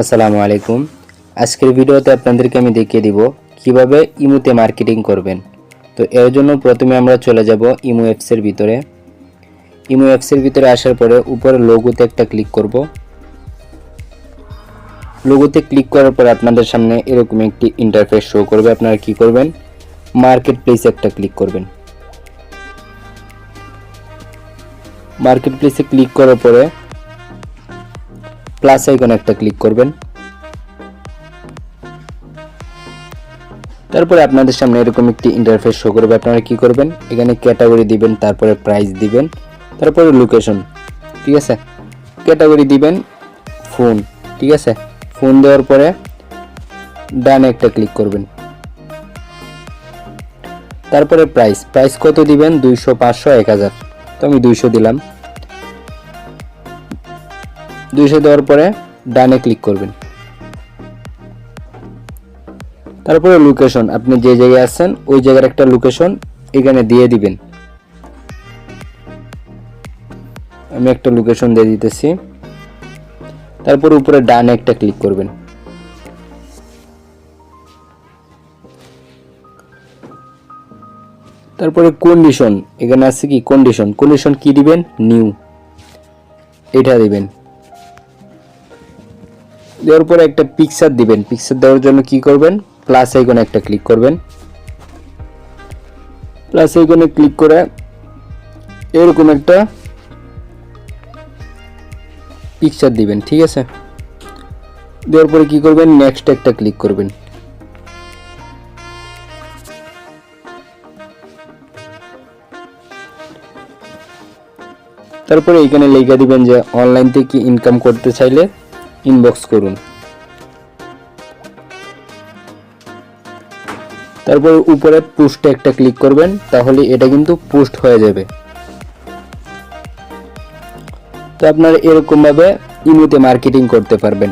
আসসালামু আলাইকুম। আজকের ভিডিওতে আপনাদেরকে আমি দেখিয়ে দিব কীভাবে ইমুতে মার্কেটিং করবেন। তো এর জন্য প্রথমে আমরা চলে যাব ইমো অ্যাপসের ভিতরে। ইমো অ্যাপসের ভিতরে আসার পরে উপরে লোগোতে একটা ক্লিক করব। লোগোতে ক্লিক করার পরে আপনাদের সামনে এরকম একটি ইন্টারফেস শো করবে। আপনারা কি করবেন? মার্কেট প্লেসে একটা ক্লিক করবেন। মার্কেট প্লেসে ক্লিক করার পরে প্লাস আইকন একটা ক্লিক করবেন। তারপরে আপনাদের সামনে এরকম একটি ইন্টারফেস শো করবে। আপনারা কি করবেন? এখানে ক্যাটাগরি দিবেন, তারপরে প্রাইস দিবেন, তারপরে লোকেশন ঠিক আছে? ক্যাটাগরি দিবেন ফোন ঠিক আছে? ফোন দেওয়ার পরে ডানে একটা ক্লিক করবেন। তারপরে প্রাইস প্রাইস কত দিবেন? দুইশো, পাঁচশো, এক হাজার। তো আমি দুইশো দিলাম। দুইশো দেওয়ার পরে ডানে ক্লিক করবেন। তারপরে লোকেশন আপনি যে জায়গায় আছেন, ওই জায়গার একটা লোকেশন এখানে দিয়ে দিবেন। আমি একটা লোকেশন দিয়ে দিতেছি। তারপর উপরে ডানে একটা ক্লিক করবেন। তারপরে কন্ডিশন এখানে আছে কি? কন্ডিশন কন্ডিশন কি দিবেন? নিউ এটা দিবেন। দেওয়ার পরে একটা পিকচার দিবেন। পিকচার দেওয়ার জন্য কি করবেন? প্লাস আইকনে একটা ক্লিক করবেন। প্লাস আইকনে ক্লিক করে এরকম একটা পিকচার দিবেন, ঠিক আছে? দেওয়ার পরে কি করবেন? নেক্সট একটা ক্লিক করবেন। তারপরে এখানে লেখা দিবেন যে অনলাইন থেকে ইনকাম করতে চাইলে ইনবক্স করুন। তারপর উপরে পোস্টে একটা ক্লিক করবেন, তাহলে এটা কিন্তু পোস্ট হয়ে যাবে। তো আপনারা এরকমভাবে ইমোতে মার্কেটিং করতে পারবেন।